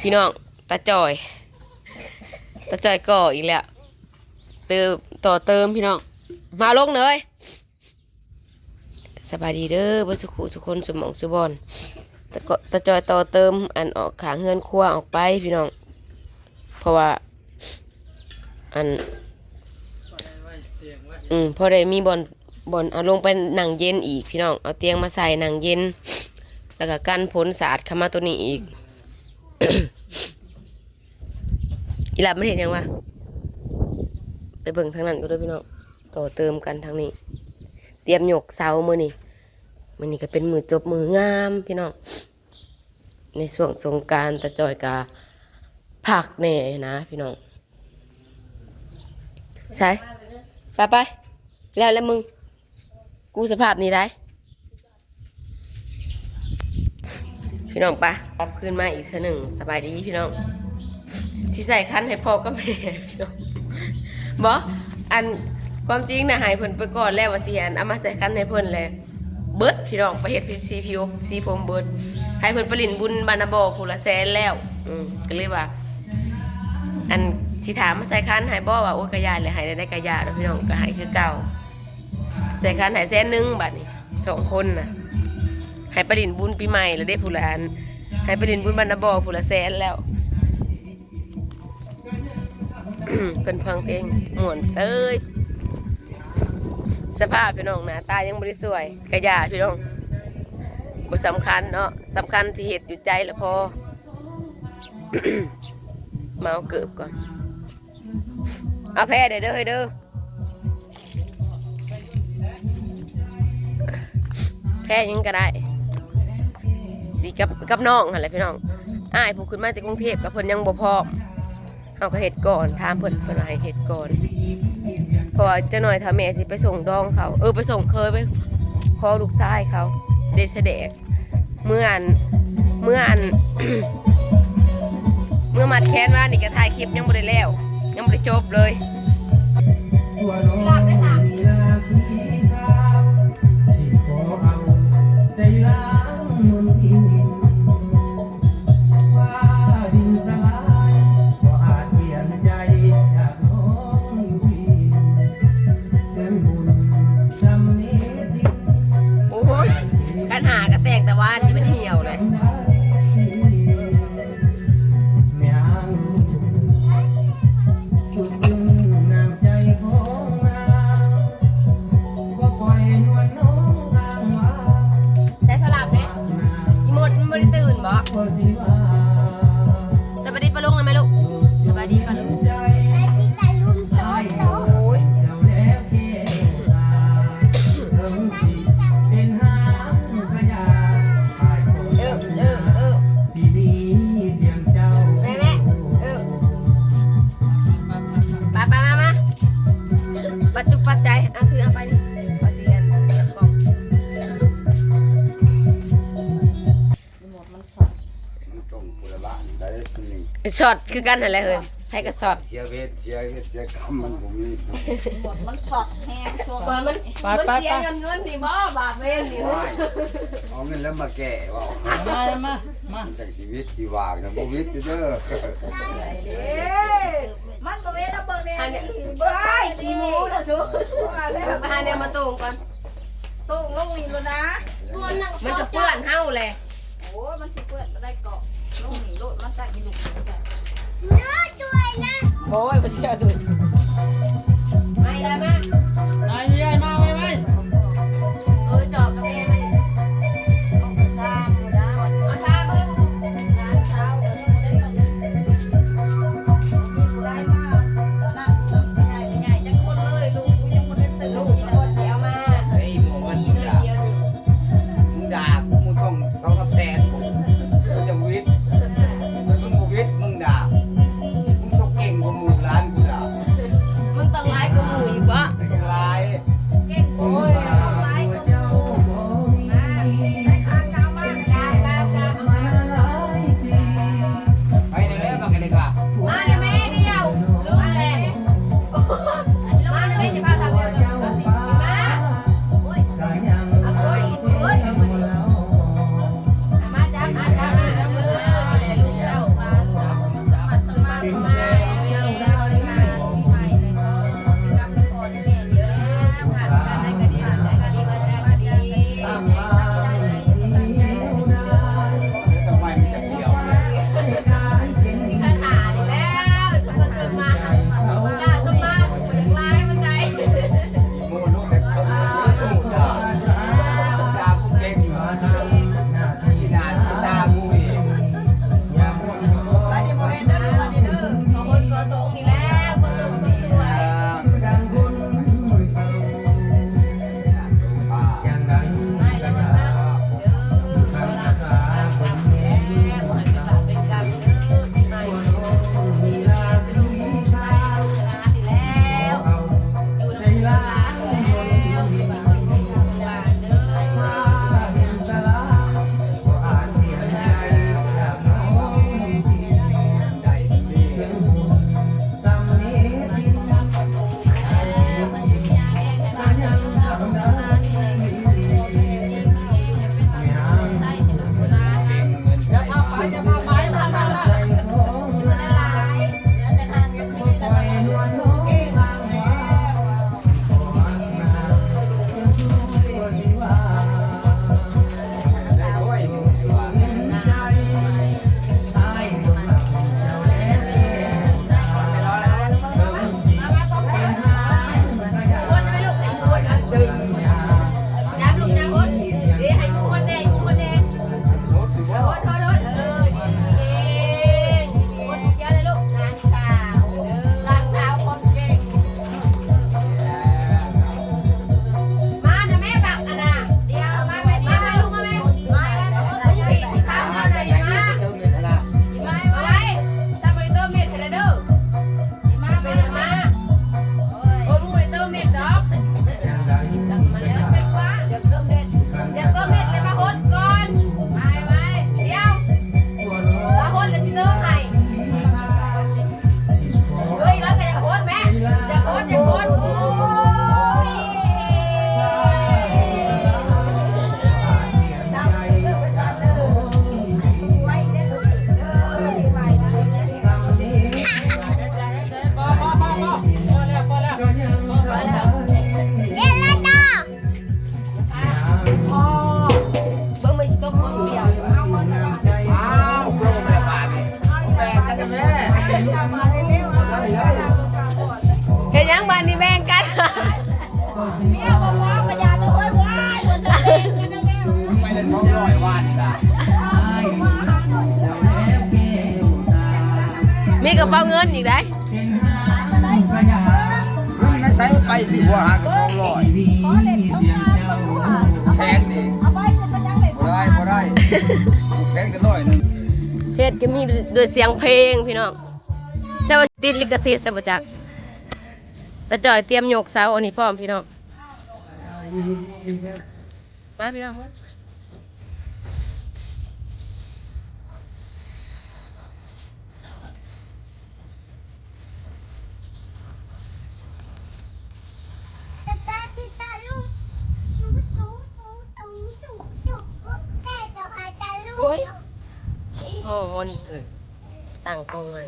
พี่น้องตาจอยตาจอยก่ออีกแล้วเติมต่อเติมพี่น้อง มาลงเลยสบายดีเด้อบสุขุทุคนสมองสุบอนตะก็ตาจอยต่อเติม อันออกขางเฮือนครัวออกไปพี่น้อง เพราะว่า อัน อืมพอได้มีบอลบอลเอาลงไปหนังเย็นอีกพี่น้อง เอาเตียงมาใส่หนังเย็น แล้วก็กันผลสาดเข้ามาตัวนี้อีก อีหลับไม่เห็นยังวะไปเบิ่งทางนั้นก็ด้วยพี่น้องต่อเติมกันทางนี้ เตรียมหยกเสามือนี่มือนี่ก็เป็นมือจบมืองามพี่น้องในช่วงสงการตะจอยกาผักแน่นะ พี่น้องใช่ไปไปแล้วแล้วมึง กูสภาพนี้ได้ พี่น้องปะปรับขึ้นมาอีกเท่าหนึ่งสบายดีพี่น้องสิใส่คันให้พ่อก็แม่พี่น้องบออันความจริงนะหายเพิ่นไปก่อนแล้วว่าสิอันเอามาใส่คันให้เพิ่นแล้วเบิดพี่น้องไปเฮ็ดพีซีพีโอซีผมเบิดให้เพิ่นปรินบุญบานาบอผู้ละแสนแล้ว อืมก็เลยว่า อันสิถามมาใส่คันหายบ่ว่าโอ้ยกระยาเลยหายได้ได้กระยาเนาะพี่น้องก็หายคือเก่าใส่คันหายแสนหนึงบัดนี้สองคนน่ะ ใหายประดินบุญปีใหม่แล้วได้ผู้ละอันใหายประดินบุญบรรณบอผู้ละแสนแล้วเพิ่นฟังเพลงม่วนเซยสภาพพี่น้องน้าตายังบ่ได้สวยกระยาพี่น้องบ่สำคัญเนาะสำคัญที่เฮ็ดอยู่ใจล้วพอมาเอาเกือบก่อนเอาแพ้เด้อเด้อเฮ้เด้อแพ้ยังก็ได้ สีกับกับน้องอะไรพี่น้องอ้ายผู้ขึ้นมาจากกรุงเทพกับเพิ่นยังบ่พร้อมเอาก็เฮ็ดก่อนถามเพิ่นเพิ่นว่าให้เฮ็ดก่อนเพราะว่าจะหน่อยถ้าแม่สิไปส่งดองเขา เออไปส่งเคยไปขอลูกชายเขาเดชเดกเมื่ออันเมื่ออันเมื่อมัดแค้นว่านี่ก็ถ่ายคลิปยังบ่ได้แล้ว ยังบ่ได้จบเลยหลับได้หลับ คนหนึ่งช็อตคือกันอะไรเฮ้ยให้ก็ช็อตเสียเวทเสียเวทเสียกรรมมันผมมีหมดมันสอดแห้งช่วงมันมันเสียเงินเงินนี่บ่บาปเว้นนี่ว้ายเอาเงินแล้วมาแก่ว่ามามามาจากชีวิตชีวางนะบวิตเด้อมันก็เวทเบิ่งเนี่ยอันเนี้ยเบิ่งไอ้ขี้หมูนะสู้มาหาเนี่ยมาตูงก่อนตุ้งลงนี่แล้วนะมันจะเปื้อนเฮาเลย โอ้มันสิเปิดได้ เกาะลงนี่โลดมันใส่มีลูกโอ้ยไปเชื่อดู มีกระเป๋าเงินอีกได้มันไม่ใช่ไปสิหัวหากระสองร้อยขอเล่นช่องงานมาดูอะเอาแพงนี่เอไปจะเป็นยังไงบ่ได้บ่ได้แพงกันร้อยหนึงเฮ็ดก็มีด้วยเสียงเพลงพี่น้องใช่ว่าติดลิขสิทธิ์ใช่บ่จักแต่จอยเตรียมโยกเสาอันนี้พร้อมพี่น้องมาพี่น้อง โอ้โหนี่เออตั้งกล้องไว้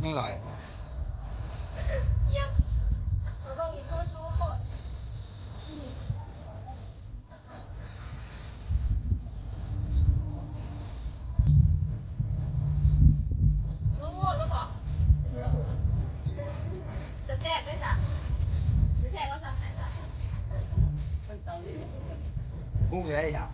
ไม่ไหล จะแจกด้วยจ้ะจะแจกก็สั่งไหนจ้ะ กุ้งเลยอะ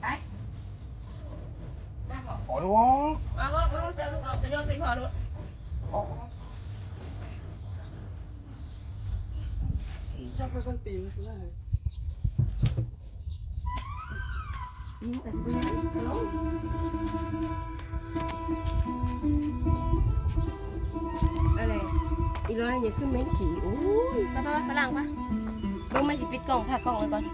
ไปขอดูมาก็มาลูกเสือลูกเอาไปโยนสิพ อะไร อีร้อยอย่าขึ้นเม้นขี่โอ้ยไปไปไปฝรั่งปะเบิ่งมาสิปิดกล่องพากล่องไว้ก่อน